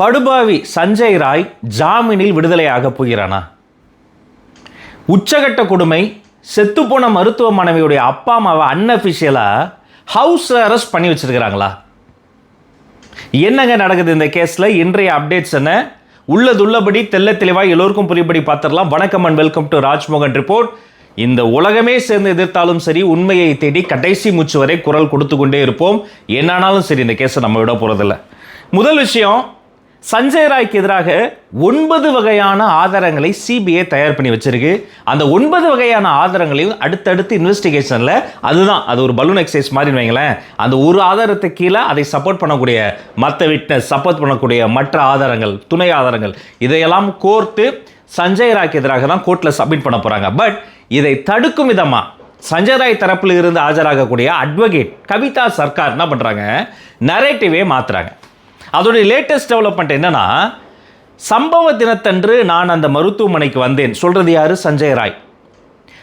படுபாவி சஞ்சய் ராய் ஜாமீனில் விடுதலையாக போகிறானா? உச்சகட்ட கொடுமை செத்துப்போன மருத்துவ மனைவியுடைய அப்பா அம்மாவை அன்அஃபிஷியலாக ஹவுஸ் அரெஸ்ட் பண்ணி வச்சிருக்கிறாங்களா? என்னங்க நடக்குது இந்த கேஸில்? இன்றைய அப்டேட்ஸ் என்ன? உள்ளதுள்ளபடி தெல்ல தெளிவாக எல்லோருக்கும் புரியும்படி பார்த்துடலாம். வணக்கம் and welcome to Rajmohan report இந்த உலகமே சேர்ந்து எதிர்த்தாலும் சரி உண்மையை தேடி கடைசி மூச்சு வரை குரல் கொடுத்து கொண்டே இருப்போம். என்னானாலும் சரி இந்த கேஸை நம்ம விட போகிறதில்ல முதல் விஷயம் சஞ்சய் ராய்க்கு எதிராக ஒன்பது வகையான ஆதாரங்களை சிபிஐ தயார் பண்ணி வச்சிருக்கு. அந்த ஒன்பது வகையான ஆதாரங்களையும் அடுத்தடுத்து இன்வெஸ்டிகேஷனில் அதுதான் அது ஒரு பலூன் எக்ஸசைஸ் மாதிரி வைங்களேன். அந்த ஒரு ஆதாரத்தை கீழே அதை சப்போர்ட் பண்ணக்கூடிய மற்ற விட்னஸ் சப்போர்ட் பண்ணக்கூடிய மற்ற ஆதாரங்கள் துணை ஆதாரங்கள் இதையெல்லாம் கோர்த்து சஞ்சய் ராய்க்கு எதிராக தான் கோர்ட்டில் சப்மிட் பண்ண போகிறாங்க பட் இதை தடுக்கும் விதமாக சஞ்சய் ராய் தரப்பில் இருந்து ஆஜராகக்கூடிய அட்வொகேட் கவிதா சர்க்கார் என்ன பண்ணுறாங்க நரேட்டிவே மாற்றுறாங்க அதோடைய லேட்டஸ்ட் டெவலப்மெண்ட் என்னன்னா சம்பவ தினத்தன்று நான் அந்த மருத்துவமனைக்கு வந்தேன். சொல்கிறது யாரு? சஞ்சய் ராய்.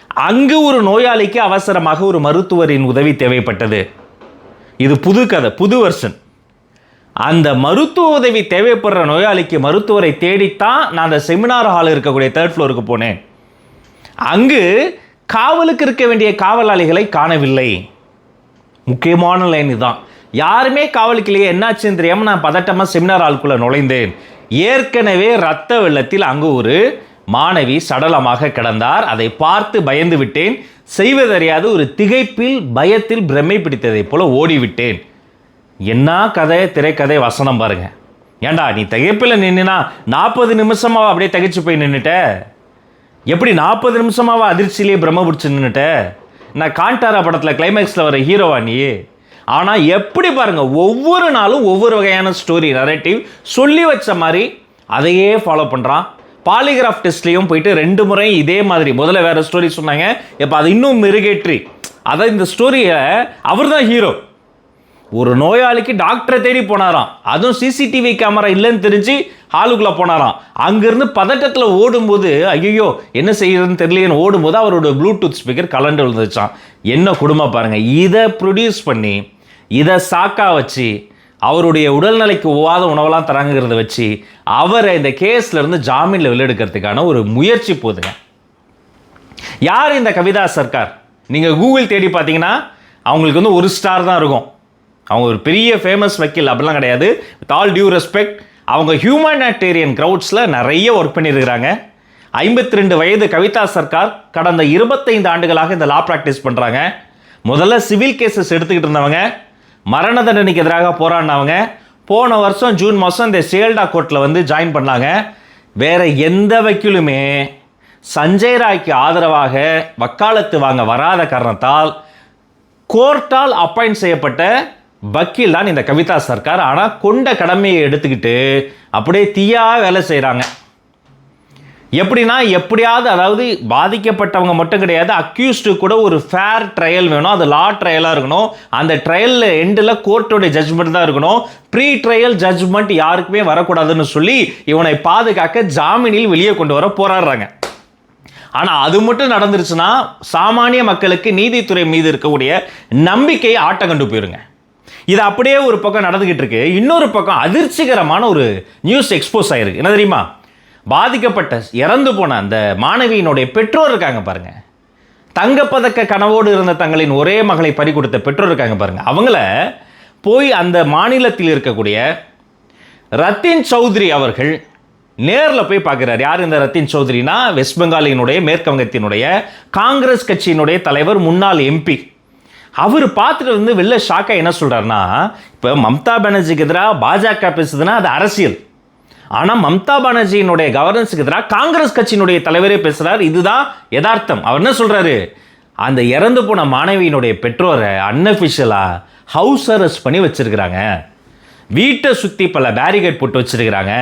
அங்கு ஒரு நோயாளிக்கு அவசரமாக ஒரு மருத்துவரின் உதவி தேவைப்பட்டது. இது புது கதை புது வருஷன் அந்த மருத்துவ உதவி தேவைப்படுற நோயாளிக்கு மருத்துவரை தேடித்தான் நான் அந்த செமினார் ஹால் இருக்கக்கூடிய தேர்ட் ஃப்ளோருக்கு போனேன். அங்கு காவலுக்கு இருக்க வேண்டிய காவலாளிகளை காணவில்லை. முக்கியமான லைன் இதுதான். யாருமே காவலுக்கு இல்லையே என்னாச்சுன்னு தெரியாமல் நான் பதட்டமாக செமினார் ஆளுக்குள்ளே நுழைந்தேன். ஏற்கனவே ரத்த வெள்ளத்தில் அங்கு ஒரு மாணவி சடலமாக கிடந்தார். அதை பார்த்து பயந்து விட்டேன். செய்வதறியாது ஒரு திகைப்பில் பயத்தில் பிரமை பிடித்ததைப் போல ஓடிவிட்டேன். என்ன கதை? திரைக்கதை வசனம் பாருங்க. ஏண்டா நீ திகைப்பில் நின்னுனா நாற்பது நிமிஷமாக அப்படியே திகைச்சு போய் நின்றுட்ட எப்படி நாற்பது நிமிஷமாவா அதிர்ச்சியிலேயே பிரம்ம பிடிச்சி நின்றுட்ட நான் காண்டாரா படத்தில் கிளைமேக்ஸில் வர ஹீரோவா நீ ஆனால் எப்படி பாருங்கள் ஒவ்வொரு நாளும் ஒவ்வொரு வகையான ஸ்டோரி நரேட்டிவ் சொல்லி வச்ச மாதிரி அதையே ஃபாலோ பண்ணுறான் பாலிகிராஃப் டெஸ்ட்லேயும் போயிட்டு ரெண்டு முறையும் இதே மாதிரி முதல்ல வேறு ஸ்டோரி சொன்னாங்க இப்போ அது இன்னும் மெருகேற்றி. அதை இந்த ஸ்டோரியை அவர் தான் ஹீரோ ஒரு நோயாளிக்கு டாக்டரை தேடி போனாராம். அதுவும் சிசிடிவி கேமரா இல்லைன்னு தெரிஞ்சு ஹாலுக்குள்ளே போனாராம். அங்கேருந்து பதட்டத்தில் ஓடும்போது ஐயோ என்ன செய்யறதுன்னு தெரியலையேன்னு ஓடும்போது அவரோட ப்ளூடூத் ஸ்பீக்கர் கலண்டு விழுந்துச்சான் என்ன குடும்பம் பாருங்கள் இதை ப்ரொடியூஸ் பண்ணி இதை சாக்கா வச்சு அவருடைய உடல்நிலைக்கு ஒவ்வாத உணவெல்லாம் தராங்கிறத வச்சு அவரை இந்த கேஸ்லேருந்து ஜாமீனில் வெளியெடுக்கிறதுக்கான ஒரு முயற்சி போதுங்க. யார் இந்த கவிதா சர்க்கார் நீங்கள் கூகுள் தேடி பார்த்தீங்கன்னா அவங்களுக்கு வந்து ஒரு ஸ்டார் தான் இருக்கும். அவங்க ஒரு பெரிய ஃபேமஸ் வக்கீல் அப்படிலாம் கிடையாது. வித் ஆல் டியூ ரெஸ்பெக்ட் அவங்க ஹியூமனிட்டேரியன் க்ரௌட்ஸில் நிறைய ஒர்க் பண்ணியிருக்கிறாங்க. ஐம்பத்தி ரெண்டு வயது கவிதா சர்க்கார் கடந்த இருபத்தைந்து ஆண்டுகளாக இந்த லா ப்ராக்டிஸ் பண்ணுறாங்க முதல்ல சிவில் கேசஸ் எடுத்துக்கிட்டு இருந்தவங்க. மரண தண்டனைக்கு எதிராக போராடினவங்க போன வருஷம் ஜூன் மாதம் இந்த சேல்டா கோர்ட்டில் வந்து ஜாயின் பண்ணாங்க. வேறு எந்த வக்கீலுமே சஞ்சய் ராய்க்கு ஆதரவாக வக்காலத்து வாங்க வராத காரணத்தால் கோர்ட்டால் அப்பாயிண்ட் செய்யப்பட்ட வக்கீல் தான் இந்த கவிதா சர்க்கார். ஆனால் கொண்ட கடமையை எடுத்துக்கிட்டு அப்படியே தீயாக வேலை செய்கிறாங்க எப்படின்னா எப்படியாவது அதாவது பாதிக்கப்பட்டவங்க மட்டும் கிடையாது அக்யூஸ்டு கூட ஒரு ஃபேர் ட்ரையல் வேணும். அது லா ட்ரையலாக இருக்கணும். அந்த ட்ரையல் எண்டில் கோர்ட்டோடைய ஜட்ஜ்மெண்ட் தான் இருக்கணும். ப்ரீ ட்ரையல் ஜட்ஜ்மெண்ட் யாருக்குமே வரக்கூடாதுன்னு சொல்லி இவனை பாதுகாக்க ஜாமீனில் வெளியே கொண்டு வர போராடுறாங்க. ஆனால் அது மட்டும் நடந்துருச்சுன்னா சாமானிய மக்களுக்கு நீதித்துறை மீது இருக்கக்கூடிய நம்பிக்கையை ஆட்டம் கண்டு போயிருங்க. இது அப்படியே ஒரு பக்கம் நடந்துகிட்டு இருக்கு. இன்னொரு பக்கம் அதிர்ச்சிகரமான ஒரு நியூஸ் எக்ஸ்போஸ் ஆயிருக்கு. என்ன தெரியுமா? பாதிக்கப்பட்ட இறந்து போன அந்த மாணவியினுடைய பெற்றோர் இருக்காங்க பாருங்கள் தங்கப்பதக்க கனவோடு இருந்த தங்களின் ஒரே மகளை பறி கொடுத்த பெற்றோர் இருக்காங்க பாருங்கள் அவங்கள போய் அந்த மாநிலத்தில் இருக்கக்கூடிய ரத்தின் சௌத்ரி அவர்கள் நேரில் போய் பார்க்குறாரு. யார் இந்த ரத்தின் சௌத்ரினா? வெஸ்ட் பெங்காலினுடைய மேற்குவங்கத்தினுடைய காங்கிரஸ் கட்சியினுடைய தலைவர் முன்னாள் எம்பி அவர் பார்த்துட்டு வந்து வெளில ஷாக்காக என்ன சொல்கிறாருன்னா இப்போ மம்தா பானர்ஜிக்கு எதிராக பாஜக பேசுதுன்னா அது அரசியல். ஆனால் மம்தா பானர்ஜியினுடைய கவர்னன்ஸுக்கு எதிராக காங்கிரஸ் கட்சியினுடைய தலைவரே பேசுகிறார் இதுதான் யதார்த்தம். அவர் என்ன சொல்கிறாரு அந்த இறந்து போன மாணவியினுடைய பெற்றோரை அன்அஃபிஷியலாக ஹவுஸ் அரெஸ்ட் பண்ணி வச்சிருக்கிறாங்க. வீட்டை சுற்றி பல பேரிகேட் போட்டு வச்சுருக்கிறாங்க.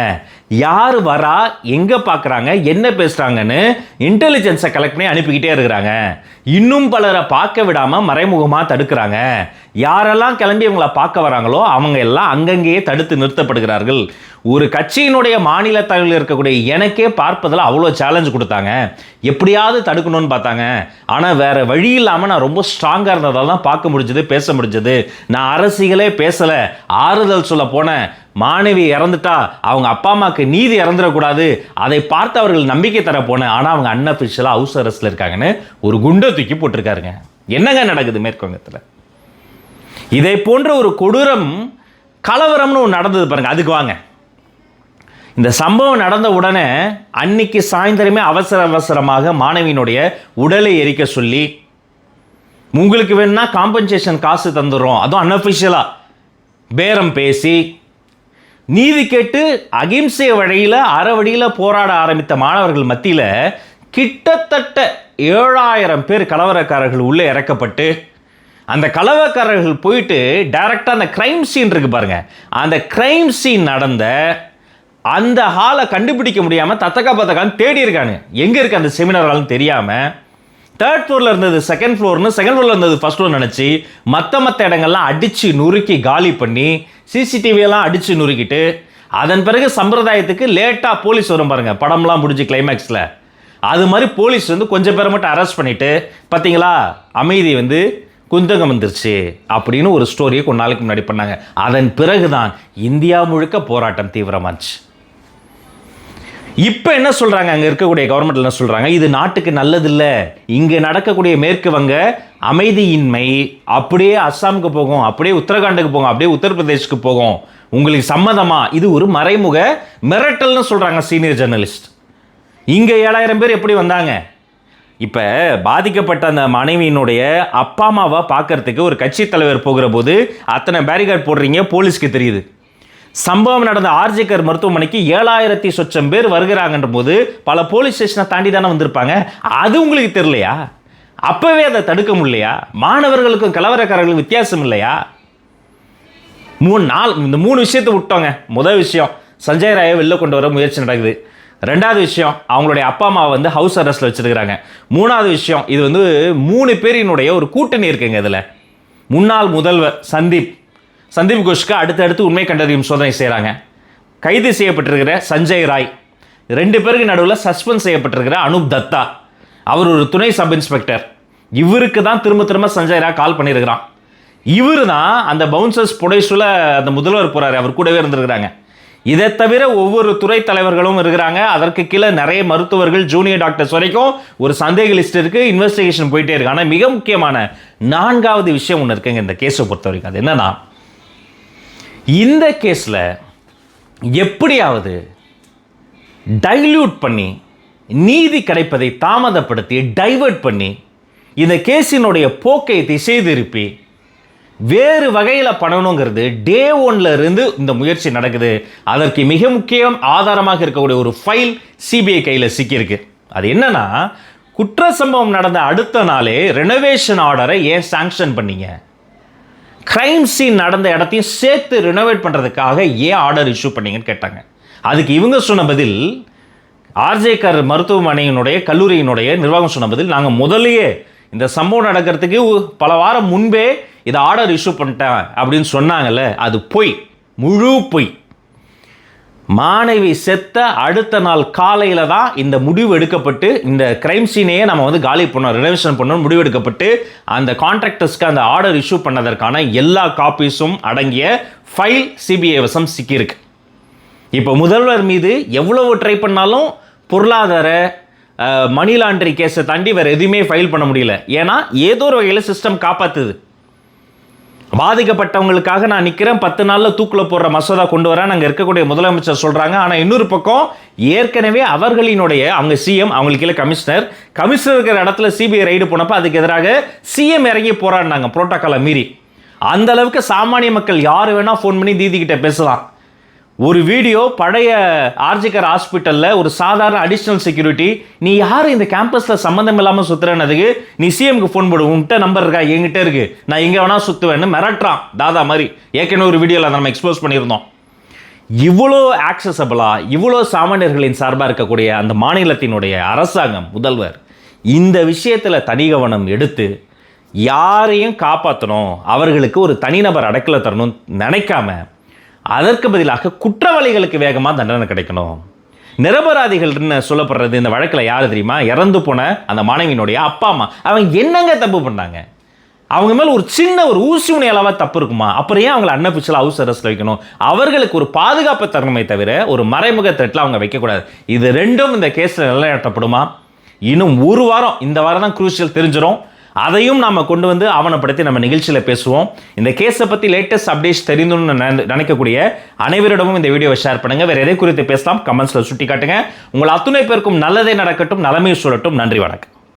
யார் வரா எங்கே பார்க்குறாங்க என்ன பேசுகிறாங்கன்னு இன்டெலிஜென்ஸை கலெக்ட் பண்ணி அனுப்பிக்கிட்டே இருக்கிறாங்க. இன்னும் பலரை பார்க்க விடாமல் மறைமுகமாக தடுக்கிறாங்க. யாரெல்லாம் கிளம்பி இவங்களை பார்க்க வராங்களோ அவங்க எல்லாம் அங்கங்கேயே தடுத்து நிறுத்தப்படுகிறார்கள். ஒரு கட்சியினுடைய மாநில தலைவர்கள் இருக்கக்கூடிய எனக்கே பார்ப்பதில் அவ்வளோ சேலஞ்ச் கொடுத்தாங்க. எப்படியாவது தடுக்கணும்னு பார்த்தாங்க. ஆனால் வேறு வழி இல்லாமல் நான் ரொம்ப ஸ்ட்ராங்காக இருந்ததால் தான் பார்க்க முடிஞ்சது பேச முடிஞ்சது. நான் அரசிகளே பேசலை ஆறுதல் சொல்ல போனேன். மாணவி இறந்துட்டா அவங்க அப்பா அம்மாவுக்கு நீதி இறந்துடக்கூடாது. அதை பார்த்து அவர்கள் நம்பிக்கை தரப்போனேன் ஆனால் அவங்க அன்அஃபிஷியலாக ஹவுஸ் அரெஸ்ட்டில் இருக்காங்கன்னு ஒரு குண்டை தூக்கி போட்டிருக்காருங்க. என்னங்க நடக்குது மேற்குவங்கத்தில்? இதை போன்ற ஒரு கொடூரம் கலவரம்னு ஒன்று நடந்தது பாருங்க. அதுக்கு வாங்க. இந்த சம்பவம் நடந்த உடனே அன்னைக்கு சாயந்தரமே அவசர அவசரமாக மாணவியினுடைய உடலை எரிக்க சொல்லி உங்களுக்கு வேணும்னா காம்பன்சேஷன் காசு தந்துடுறோம். அதுவும் அன்அஃபிஷியலாக பேரம் பேசி நீதி கேட்டு அகிம்சை வழியில் அறவழியில் போராட ஆரம்பித்த மாணவர்கள் மத்தியில் கிட்டத்தட்ட ஏழாயிரம் பேர் கலவரக்காரர்கள் உள்ளே இறக்கப்பட்டு அந்த கலவரக்காரர்கள் போயிட்டு டைரக்டாக அந்த க்ரைம் சீன் இருக்கு பாருங்க. அந்த க்ரைம் சீன் நடந்த அந்த ஹாலை கண்டுபிடிக்க முடியாமல் தத்தக்கா பத்தக்கான்னு தேடி இருக்காங்க எங்கே இருக்கு அந்த செமினார் ஹால்னு தெரியாமல் தேர்ட் ஃப்ளோரில் இருந்தது செகண்ட் ஃப்ளோர்னு செகண்ட் ஃப்ளோரில் இருந்தது ஃபஸ்ட் ஃப்ளோர் நினச்சி மற்ற மற்ற இடங்கள்லாம் அடித்து நுறுக்கி காலி பண்ணி சிசிடிவியெல்லாம் அடித்து நுறுக்கிட்டு அதன் பிறகு சம்பிரதாயத்துக்கு லேட்டாக போலீஸ் வரும் பாருங்க படம்லாம் முடிஞ்சு கிளைமேக்ஸில் அது மாதிரி போலீஸ் வந்து கொஞ்சம் பேரை மட்டும் அரெஸ்ட் பண்ணிவிட்டு பார்த்தீங்களா அமைதி வந்து குந்தகம் வந்துருச்சு அப்படின்னு ஒரு ஸ்டோரியை கொஞ்ச நாளைக்கு முன்னாடி பண்ணாங்க. அதன் பிறகுதான் இந்தியா முழுக்க போராட்டம் தீவிரமாச்சு. இப்போ என்ன சொல்கிறாங்க அங்கே இருக்கக்கூடிய கவர்மெண்ட் என்ன சொல்கிறாங்க இது நாட்டுக்கு நல்லதில்ல. இங்கே நடக்கக்கூடிய மேற்கு வங்க அமைதியின்மை அப்படியே அஸ்ஸாமுக்கு போகும் அப்படியே உத்தரகாண்டுக்கு போகும் அப்படியே உத்தரப்பிரதேஷ்க்கு போகும். உங்களுக்கு சம்மதமா? இது ஒரு மறைமுக மிரட்டல்னு சொல்கிறாங்க சீனியர் ஜெர்னலிஸ்ட் இங்கே ஏழாயிரம் பேர் எப்படி வந்தாங்க? இப்போ பாதிக்கப்பட்ட அந்த மனைவியினுடைய அப்பா அம்மாவை பார்க்கறதுக்கு ஒரு கட்சி தலைவர் போகிற போது அத்தனை பேரிகார்ட் போடுறீங்க போலீஸ்க்கு தெரியுது. சம்பவம் நடந்த ஆர்ஜிகர் மருத்துவமனைக்கு ஏழாயிரத்தி சொச்சம் பேர் வருகிறாங்கன்ற போது பல போலீஸ் ஸ்டேஷனை தாண்டி தானே வந்திருப்பாங்க? அது உங்களுக்கு தெரியலையா? அப்பவே அதை தடுக்க முடியலையா? மாணவர்களுக்கும் கலவரக்காரர்களுக்கும் வித்தியாசம் இல்லையா? மூணு நாள் இந்த மூணு விஷயத்தை விட்டோங்க. முதல் விஷயம் சஞ்சய் ராயை வெளில கொண்டு வர முயற்சி நடக்குது. ரெண்டாவது விஷயம் அவங்களுடைய அப்பா அம்மா வந்து ஹவுஸ் அரெஸ்ட்டில் வச்சிருக்கிறாங்க. மூணாவது விஷயம் இது வந்து மூணு பேரினுடைய ஒரு கூட்டணி இருக்குங்க இதில். முன்னாள் முதல்வர் சந்தீப் சந்தீப் கோஷ்க்கு அடுத்தடுத்து உண்மை கண்டறியும் சோதனை செய்கிறாங்க கைது செய்யப்பட்டிருக்கிற சஞ்சய் ராய். ரெண்டு பேருக்கு நடுவில் சஸ்பெண்ட் செய்யப்பட்டிருக்கிற அனுப் தத்தா. அவர் ஒரு துணை சப் இன்ஸ்பெக்டர். இவருக்கு தான் திரும்ப திரும்ப சஞ்சய் ராய் கால் பண்ணியிருக்கிறான் இவர் தான் அந்த பவுன்சர்ஸ் புடைசுல அந்த முதல்வர் போகிறார் அவர் கூடவே இருந்திருக்கிறாங்க. இதை தவிர ஒவ்வொரு துறை தலைவர்களும் இருக்கிறாங்க. அதற்கு கீழே நிறைய மருத்துவர்கள் ஜூனியர் டாக்டர்ஸ் வரைக்கும் ஒரு சந்தேக லிஸ்ட் இருக்கு. இன்வெஸ்டிகேஷன் போயிட்டே இருக்கு. ஆனால் மிக முக்கியமான நான்காவது விஷயம் ஒன்று இருக்குங்க இந்த கேஸை பொறுத்த வரைக்கும் அது என்னன்னா இந்த கேஸில் எப்படியாவது டைல்யூட் பண்ணி நீதி கிடைப்பதை தாமதப்படுத்தி டைவர்ட் பண்ணி இந்த கேஸினுடைய போக்கை திசை திருப்பி வேறு வகையில் பண்ணணுங்கிறது டே ஒன்ல இருந்து இந்த முயற்சி நடக்குது. அதற்கு மிக முக்கியம் ஆதாரமாக இருக்கக்கூடிய ஒரு ஃபைல் சிபிஐ கையில் சிக்கியிருக்கு. அது என்னன்னா குற்ற சம்பவம் நடந்த அடுத்த நாளே ரெனோவேஷன் ஆர்டரை ஏன் சாங்ஷன் பண்ணீங்க? கிரைம் சீன் நடந்த இடத்தையும் சேர்த்து ரினோவேட் பண்ணுறதுக்காக ஏன் ஆர்டர் இஷ்யூ பண்ணீங்கன்னு கேட்டாங்க. அதுக்கு இவங்க சொன்ன பதில் ஆர்ஜேகர் மருத்துவமனையினுடைய கல்லூரியினுடைய நிர்வாகம் சொன்ன பதில் நாங்கள் முதல்லயே இந்த சம்பவம் நடக்கிறதுக்கு பல வாரம் முன்பே இதை ஆர்டர் இஷ்யூ பண்ணிட்டேன் அப்படின்னு சொன்னாங்கல்ல அது பொய். முழு பொய். மாணவி செத்த அடுத்த நாள் காலையில் தான் இந்த முடிவு எடுக்கப்பட்டு இந்த கிரைம் சீனையே நம்ம வந்து காலி பண்ணோம் ரினோவேஷன் பண்ணணும் முடிவு எடுக்கப்பட்டு அந்த கான்ட்ராக்டர்ஸ்க்கு அந்த ஆர்டர் இஷ்யூ பண்ணதற்கான எல்லா காப்பீஸும் அடங்கிய ஃபைல் சிபிஐ வசம் சிக்கியிருக்கு. இப்போ முதல்வர் மீது எவ்வளவு ட்ரை பண்ணாலும் பொருளாதார மணி லாண்டரி கேஸை தாண்டி வேறு எதுவுமே ஃபைல் பண்ண முடியல. ஏன்னா ஏதோ ஒரு வகையில் சிஸ்டம் காப்பாற்றுது பாதிக்கப்பட்டவங்களுக்காக நான் நிற்கிறேன் பத்து நாளில் தூக்கில் போடுற மசோதா கொண்டு வரேன். அங்கே இருக்கக்கூடிய முதலமைச்சர் சொல்கிறாங்க ஆனால் இன்னொரு பக்கம் ஏற்கனவே அவர்களினுடைய அவங்க சிஎம் அவங்களுக்கு கீழே கமிஷனர் கமிஷனர் இருக்கிற இடத்துல சிபிஐ ரைடு போனப்போ அதுக்கு எதிராக சிஎம் இறங்கி போராடினாங்க. புரோட்டோக்காலை மீறி. அந்த அளவுக்கு சாமானிய மக்கள் யார் வேணால் ஃபோன் பண்ணி தீதி கிட்ட பேசலாம். ஒரு வீடியோ பழைய ஆர்ஜிகர் ஹாஸ்பிட்டலில் ஒரு சாதாரண அடிஷ்னல் செக்யூரிட்டி நீ யார் இந்த கேம்பஸில் சம்மந்தம் இல்லாமல் சுற்றுறனதுக்கு நீ சிஎம்க்கு ஃபோன் போடு உன்கிட்ட நம்பர் இருக்கா? என்கிட்ட இருக்கு. நான் எங்கே வேணால் சுற்றுவேன்னு மிரட்டுறான் தாதா மாதிரி. ஏற்கனவே ஒரு வீடியோவில் அதை நம்ம எக்ஸ்போஸ் பண்ணியிருந்தோம். இவ்வளோ ஆக்சசபிளாக இவ்வளோ சாமானியர்களின் சார்பாக இருக்கக்கூடிய அந்த மாநிலத்தினுடைய அரசாங்கம் முதல்வர் இந்த விஷயத்தில் தனி கவனம் எடுத்து யாரையும் காப்பாற்றணும் அவர்களுக்கு ஒரு தனிநபர் அடைக்கல தரணும்னு நினைக்காம அதற்கு பதிலாக குற்றவாளிகளுக்கு வேகமாக தண்டனை கிடைக்கணும். நிரபராதிகள்னு சொல்லப்படுறது? இந்த வழக்கில் யார் தெரியுமா? இறந்து போன அந்த மாணவியினுடைய அப்பா அம்மா. அவங்க என்னங்க தப்பு பண்ணாங்க? அவங்க மேலே ஒரு சின்ன ஒரு ஊசி முனை தப்பு இருக்குமா? அப்புறம் ஏன் அவங்களை அன்னபிச்சல் ஹவுஸ் அரசில் வைக்கணும்? அவர்களுக்கு ஒரு பாதுகாப்பு தரணுமே தவிர ஒரு மறைமுக தட்டில் அவங்க வைக்கக்கூடாது. இது ரெண்டும் இந்த கேஸில் நிலைநாட்டப்படுமா? இன்னும் ஒரு வாரம். இந்த வாரம் தான் குரூஷியல் தெரிஞ்சிடும் அதையும் நாம் கொண்டு வந்து ஆவணப்படுத்தி நம்ம நிகழ்ச்சியில் பேசுவோம். இந்த கேஸை பற்றி லேட்டஸ்ட் அப்டேட்ஸ் தெரிந்துன்னு நினைக்கக்கூடிய அனைவரிடமும் இந்த வீடியோவை ஷேர் பண்ணுங்கள் வேறு எதை குறித்து பேசலாம் கமெண்ட்ஸில் சுட்டி காட்டுங்க உங்கள் அத்துணை பேருக்கும் நல்லதே நடக்கட்டும் நலமே சொல்லட்டும் நன்றி வணக்கம்.